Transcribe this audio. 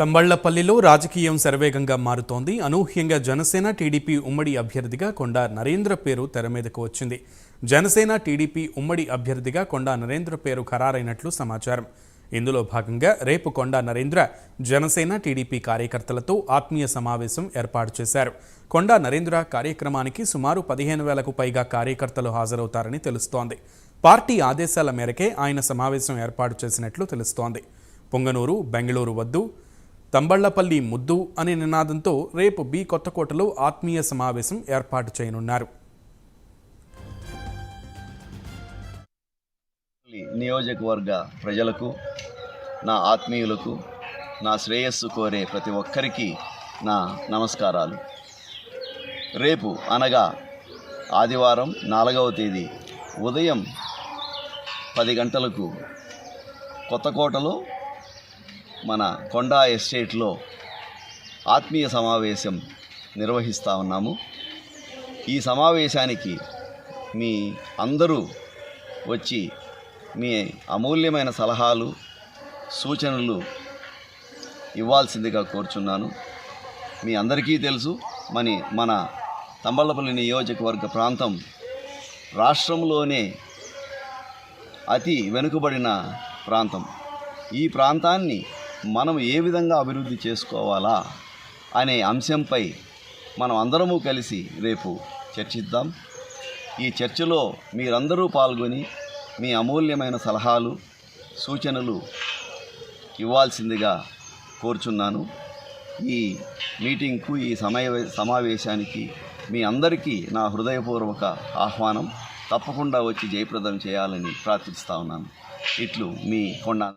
తంబళ్ళపల్లిలో రాజకీయం శరవేగంగా మారుతోంది. అనూహ్యంగా జనసేన టీడీపీ ఉమ్మడి అభ్యర్థిగా కొండా నరేంద్ర పేరు తెర మీదకు వచ్చింది. జనసేన టీడీపీ ఉమ్మడి అభ్యర్థిగా కొండా నరేంద్ర పేరు ఖరారైనట్లు సమాచారం. ఇందులో భాగంగా రేపు కొండా నరేంద్ర జనసేన టీడీపీ కార్యకర్తలతో ఆత్మీయ సమావేశం ఏర్పాటు చేశారు. కొండా నరేంద్ర కార్యక్రమానికి సుమారు పదిహేను వేలకు పైగా కార్యకర్తలు హాజరవుతారని తెలుస్తోంది. పార్టీ ఆదేశాల మేరకే ఆయన సమావేశం ఏర్పాటు చేసినట్లు తెలుస్తోంది. పొంగనూరు బెంగళూరు వద్దు తంబళ్ళపల్లి ముద్దు అనే నినాదంతో రేపు బి కొత్తకోటలో ఆత్మీయ సమావేశం ఏర్పాటు చేయనున్నారు. నియోజకవర్గ ప్రజలకు నా ఆత్మీయులకు నా శ్రేయస్సు కోరే ప్రతి ఒక్కరికి నా నమస్కారాలు. రేపు అనగా ఆదివారం నాలుగవ తేదీ ఉదయం పది గంటలకు కొత్తకోటలో మన కొండా ఎస్టేట్లో ఆత్మీయ సమావేశం నిర్వహిస్తూ ఉన్నాము. ఈ సమావేశానికి మీ అందరూ వచ్చి మీ అమూల్యమైన సలహాలు సూచనలు ఇవ్వాల్సిందిగా కోరుచున్నాను. మీ అందరికీ తెలుసు మని మన తంబళ్ళపల్లి నియోజకవర్గ ప్రాంతం రాష్ట్రంలోనే అతి వెనుకబడిన ప్రాంతం. ఈ ప్రాంతాన్ని మనం ఏ విధంగా అభివృద్ధి చేసుకోవాలా అనే అంశంపై మనం అందరము కలిసి రేపు చర్చిద్దాం. ఈ చర్చలో మీరందరూ పాల్గొని మీ అమూల్యమైన సలహాలు సూచనలు ఇవ్వాల్సిందిగా కోరుచున్నాను. ఈ మీటింగ్కు ఈ సమయ సమావేశానికి మీ అందరికీ నా హృదయపూర్వక ఆహ్వానం. తప్పకుండా వచ్చి జయప్రదం చేయాలని ప్రార్థిస్తా ఉన్నాను. ఇట్లు మీ కొండ